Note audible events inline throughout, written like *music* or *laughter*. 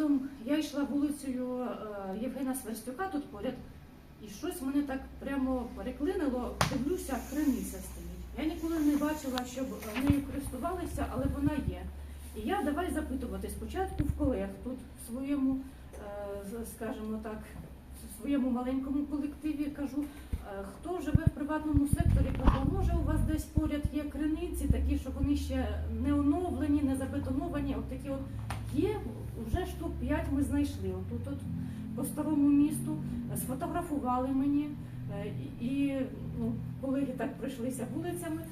раптом я йшла вулицею е, Євгена Сверстюка тут поряд, і щось мене так прямо переклинило. Дивлюся, криниця стоїть. Я ніколи не бачила, щоб нею користувалися, але вона є. І я давай запитувати спочатку в колег тут в своєму, е, скажімо так, в своєму маленькому колективі кажу, е, хто живе в приватному секторі, кажу, «А може у вас десь поряд є криниці, такі, що вони ще не оновлені, не забетоновані, от такі от є, вже штук 5 ми знайшли. Отут от по старому місту е, сфотографували мені, е, і, ну, колеги так пройшлися вулицями.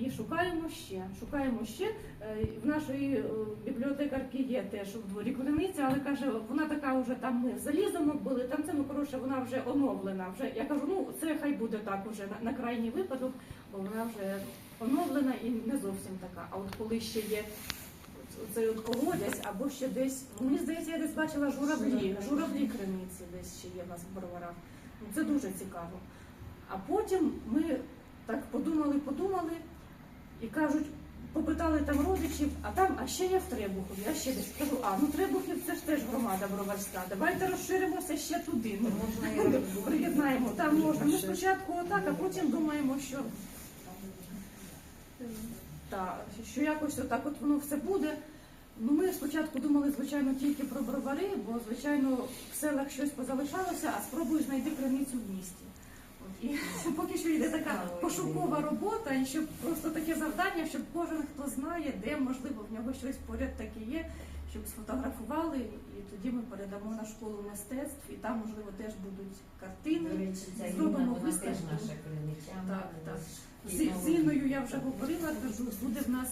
І шукаємо ще. Шукаємо ще. Е, В нашої бібліотекарки є теж у дворі криниця, але каже, вона така вже там ми залізом були, там це ну коротше, вона вже оновлена. Вже я кажу, ну це хай буде так уже на, на крайній випадок, бо вона вже оновлена і не зовсім така. А от коли ще є цей от колодязь, або ще десь, ну, мені здається, я десь бачила журавлі, журавлі криниці десь ще є в нас в броварах. Ну, це дуже цікаво. А потім ми так подумали, подумали і кажуть, попитали там родичів, а там, а ще є в Требухові, а ще десь кажу, а ну Требухів це ж теж громада броварська. Давайте розширимося ще туди. Ну, Можна *laughs* приєднаємо. Там можна. Ми спочатку отак, а потім думаємо, що так, що якось отак от воно все буде. Ну, ми спочатку думали, звичайно, тільки про бровари, бо, звичайно, в селах щось позалишалося, а спробуй знайти криницю в місті. От, і *laughs* поки що йде така пошукова робота, і щоб просто таке завдання, щоб кожен, хто знає, де можливо в нього щось поряд таке є, щоб сфотографували, і тоді ми передамо на школу мистецтв, і там, можливо, теж будуть картини. Зробимо виставку. Так, так. З, з я вже говорила, кажу, буде в нас